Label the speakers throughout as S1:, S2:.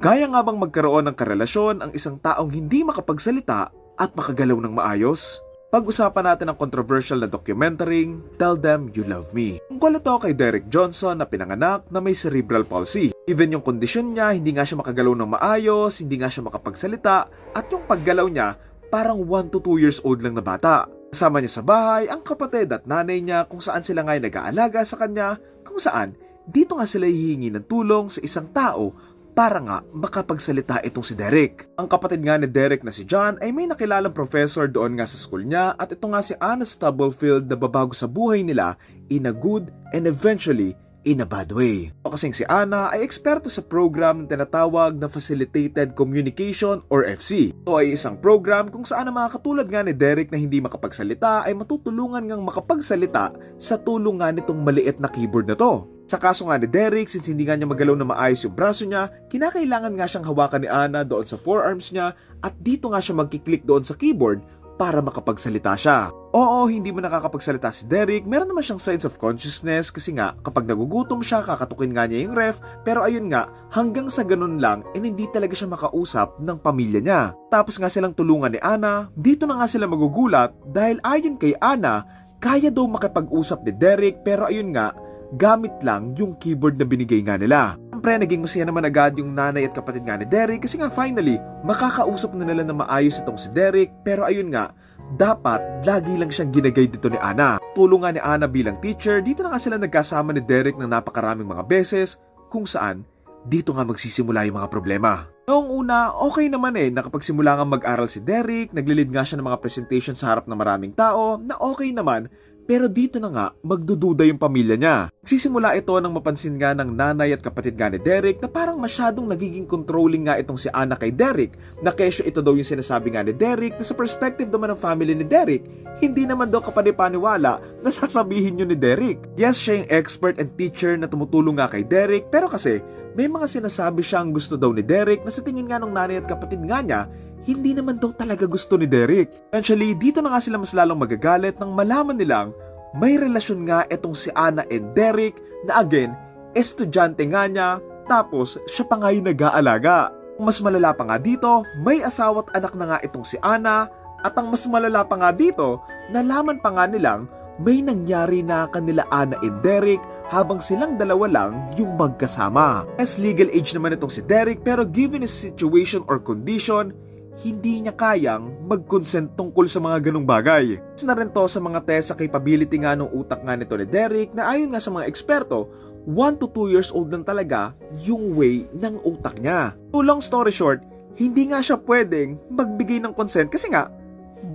S1: Kaya nga bang magkaroon ng karelasyon ang isang taong hindi makapagsalita at makagalaw ng maayos? Pag-usapan natin ang controversial na documentaryng Tell Them You Love Me. Tungkol ito kay Derek Johnson na pinanganak na may cerebral palsy. Even yung kondisyon niya, hindi nga siya makagalaw ng maayos, hindi nga siya makapagsalita, at yung paggalaw niya, parang 1 to 2 years old lang na bata. Kasama niya sa bahay ang kapatid at nanay niya kung saan sila ngay nag-aalaga sa kanya, kung saan dito nga sila hihingi ng tulong sa isang tao para nga makapagsalita itong si Derek. Ang kapatid nga ni Derek na si John ay may nakilalang professor doon nga sa school niya at ito nga si Anna Stubblefield na babago sa buhay nila in a good and eventually in a bad way. O kasing si Anna ay eksperto sa program na tinatawag na Facilitated Communication or FC. Ito ay isang program kung saan ang mga katulad nga ni Derek na hindi makapagsalita ay matutulungan ngang makapagsalita sa tulong nga nitong maliit na keyboard na to. Sa kaso nga ni Derek, since hindi nga niya magalaw na maayos yung braso niya, kinakailangan nga siyang hawakan ni Anna doon sa forearms niya at dito nga siya magkiklik doon sa keyboard para makapagsalita siya. Oo, hindi mo nakakapagsalita si Derek, meron naman siyang sense of consciousness kasi nga kapag nagugutom siya, kakatukin nga niya yung ref, pero ayun nga, hanggang sa ganun lang, eh hindi talaga siya makausap ng pamilya niya. Tapos nga silang tulungan ni Anna, dito na nga sila magugulat dahil ayon kay Anna, kaya daw makipag-usap ni Derek pero ayun nga, gamit lang yung keyboard na binigay nga nila. Siyempre, naging masaya naman agad yung nanay at kapatid nga ni Derek kasi nga finally, makakausap na nila na maayos itong si Derek pero ayun nga, dapat lagi lang siyang ginagay dito ni Ana. Tulong nga ni Ana bilang teacher, dito na nga sila nagkasama ni Derek ng napakaraming mga beses kung saan dito nga magsisimula yung mga problema. Noong una, okay naman eh, nakapagsimula nga mag-aral si Derek, naglilid nga siya ng mga presentation sa harap ng maraming tao, na okay naman, pero dito na nga, magdududa yung pamilya niya. Sisimula ito nang mapansin nga ng nanay at kapatid nga ni Derek na parang masyadong nagiging controlling nga itong si Anna kay Derek na kesyo ito daw yung sinasabi nga ni Derek na sa perspective naman ng family ni Derek, hindi naman daw kapanipaniwala na sasabihin yun ni Derek. Yes, siya yung expert and teacher na tumutulong nga kay Derek pero kasi may mga sinasabi siyang gusto daw ni Derek na sa tingin nga ng nanay at kapatid nga niya hindi naman daw talaga gusto ni Derek. Eventually, dito na nga sila mas lalong magagalit nang malaman nilang may relasyon nga itong si Anna and Derek na again, estudyante nga niya, tapos siya pa nga yung nag-aalaga. Mas malala pa nga dito, may asawa at anak na nga itong si Anna, at ang mas malala pa nga dito, nalaman pa nga nilang may nangyari na kanila Anna and Derek habang silang dalawa lang yung magkasama. As legal age naman itong si Derek pero given his situation or condition, hindi niya kayang mag-consent tungkol sa mga ganong bagay. Na rin to sa mga test sa capability nga ng utak nga nito ni Derek na ayon nga sa mga eksperto, 1 to 2 years old lang talaga yung way ng utak niya. So long story short, hindi nga siya pwedeng magbigay ng consent kasi nga,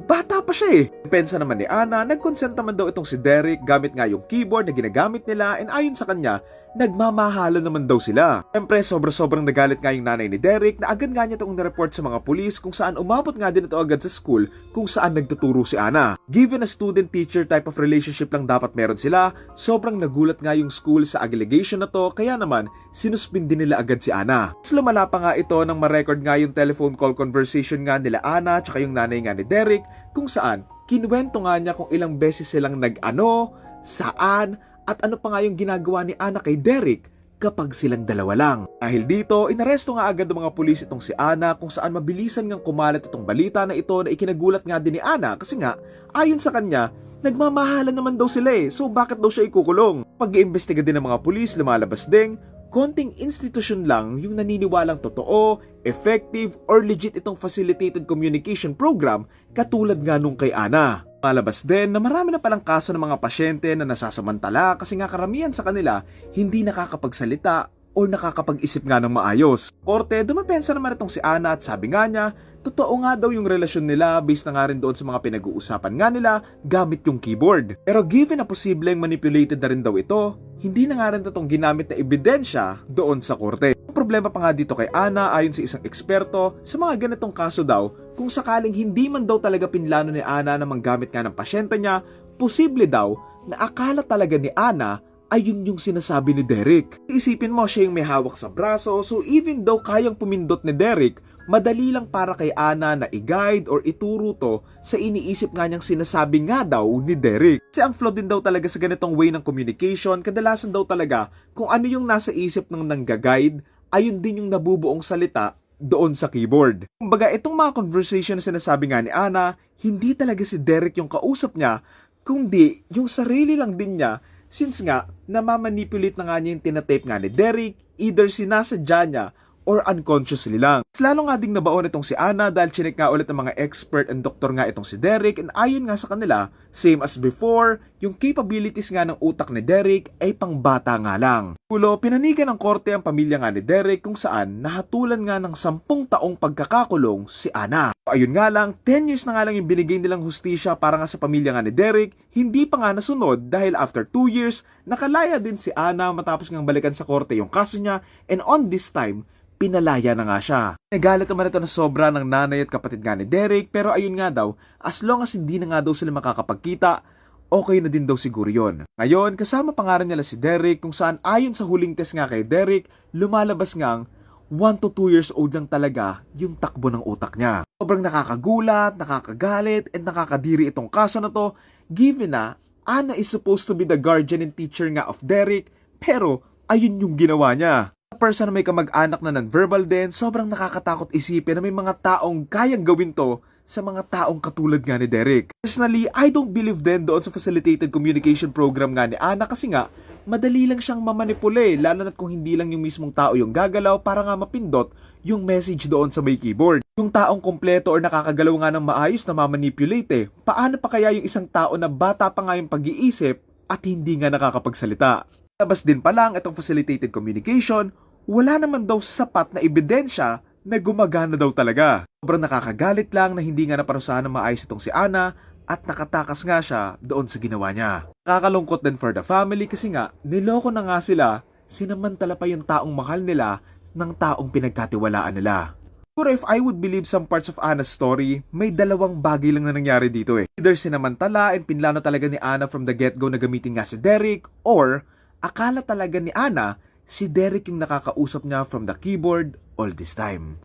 S1: bata pa siya eh. Depensa naman ni Ana, nag-consent naman daw itong si Derek gamit nga yung keyboard na ginagamit nila and ayon sa kanya, nagmamahalan naman daw sila. Siyempre, sobra-sobrang nagalit nga yung nanay ni Derek na agad nga niya itong nireport sa mga pulis kung saan umabot nga din ito agad sa school kung saan nagtuturo si Ana. Given a student-teacher type of relationship lang dapat meron sila, sobrang nagulat nga yung school sa allegation na to kaya naman sinuspindi nila agad si Ana. Mas lumala pa nga ito nang ma-record nga yung telephone call conversation nga nila Ana tsaka yung nanay nga ni Derek kung saan kinuwento nga niya kung ilang beses silang nag-ano, saan, at ano pa nga yung ginagawa ni Ana kay Derek kapag silang dalawa lang. Dahil dito, inaresto nga agad ng mga pulis itong si Ana kung saan mabilisan ngang kumalat itong balita na ito na ikinagulat nga din ni Ana kasi nga, ayon sa kanya, nagmamahalan naman daw sila eh, so bakit daw siya ikukulong? Pag-iimbestiga din ng mga pulis, lumalabas ding, konting institusyon lang yung naniniwalang totoo, effective, or legit itong facilitated communication program katulad nga nung kay Ana. Malabas din na marami na palang kaso ng mga pasyente na nasasamantala kasi nga karamihan sa kanila hindi nakakapagsalita o nakakapag-isip nga ng maayos. Korte, dumapensa naman itong si Ana at sabi nga niya, totoo nga daw yung relasyon nila based na nga rin doon sa mga pinag-uusapan nga nila gamit yung keyboard. Pero given na posibleng manipulated na rin daw ito, hindi na nga rin itong ginamit na ebidensya doon sa korte. Ang problema pa nga dito kay Ana ayon sa isang eksperto, sa mga ganitong kaso daw, kung sakaling hindi man daw talaga pinlano ni Ana na manggamit nga ng pasyente niya, posible daw na akala talaga ni Ana ayun yung sinasabi ni Derek. Isipin mo siya yung may hawak sa braso, so even though kayang pumindot ni Derek, madali lang para kay Ana na i-guide or ituro to sa iniisip nga niyang sinasabi nga daw ni Derek. Kasi ang flaw din daw talaga sa ganitong way ng communication, kadalasan daw talaga kung ano yung nasa isip ng nangga-guide ayun din yung nabubuong salita doon sa keyboard. Kumbaga, itong mga conversation na sinasabi nga ni Ana, hindi talaga si Derek yung kausap niya, kundi yung sarili lang din niya since nga namamanipulate na nga niya yung tinatape nga ni Derek, either sinasadya niya or unconsciously lang. Mas Lalo nga ding nabaon itong si Ana dahil chinek nga ulit ng mga expert and doktor nga itong si Derek and ayon nga sa kanila, same as before, yung capabilities nga ng utak ni Derek ay pang bata nga lang. Kulo, pinanigan ng korte ang pamilya nga ni Derek kung saan nahatulan nga ng sampung taong pagkakakulong si Ana. Ayun nga lang, 10 years na nga lang yung binigay nilang hustisya para nga sa pamilya nga ni Derek, hindi pa nga nasunod dahil after 2 years, nakalaya din si Ana matapos ngang balikan sa korte yung kaso niya and on this time, pinalaya na nga siya. Nagalit naman ito na sobra ng nanay at kapatid nga ni Derek pero ayun nga daw, as long as hindi na nga daw sila makakapagkita, okay na din daw siguro yon. Ngayon, kasama pa nga rin nila si Derek kung saan ayon sa huling test nga kay Derek, lumalabas ngang 1 to 2 years old lang talaga yung takbo ng utak niya. Sobrang nakakagulat, nakakagalit, and nakakadiri itong kaso na to given na Ana is supposed to be the guardian and teacher nga of Derek pero ayun yung ginawa niya. Person na may kamag-anak na non-verbal din, sobrang nakakatakot isipin na may mga taong kayang gawin to sa mga taong katulad nga ni Derek. Personally, I don't believe din doon sa facilitated communication program nga ni Ana kasi nga, madali lang siyang mamanipule, lalo na kung hindi lang yung mismong tao yung gagalaw para nga mapindot yung message doon sa may keyboard. Yung taong kompleto or nakakagalaw nga ng maayos na mamanipulate eh, paano pa kaya yung isang tao na bata pa nga yung pag-iisip at hindi nga nakakapagsalita? Labas din pa lang itong facilitated communication, wala naman daw sapat na ebidensya na gumagana daw talaga. Sobrang nakakagalit lang na hindi nga naparusahan ng maayos itong si Ana at nakatakas nga siya doon sa ginawa niya. Nakakalungkot din for the family kasi nga niloko na nga sila, sinamantala pa yung taong mahal nila ng taong pinagkatiwalaan nila. Siguro if I would believe some parts of Anna's story, may dalawang bagay lang na nangyari dito eh. Either sinamantala and pinlano talaga ni Anna from the get-go na gamitin nga si Derek, or akala talaga ni Anna si Derek yung nakakausap niya from the keyboard all this time.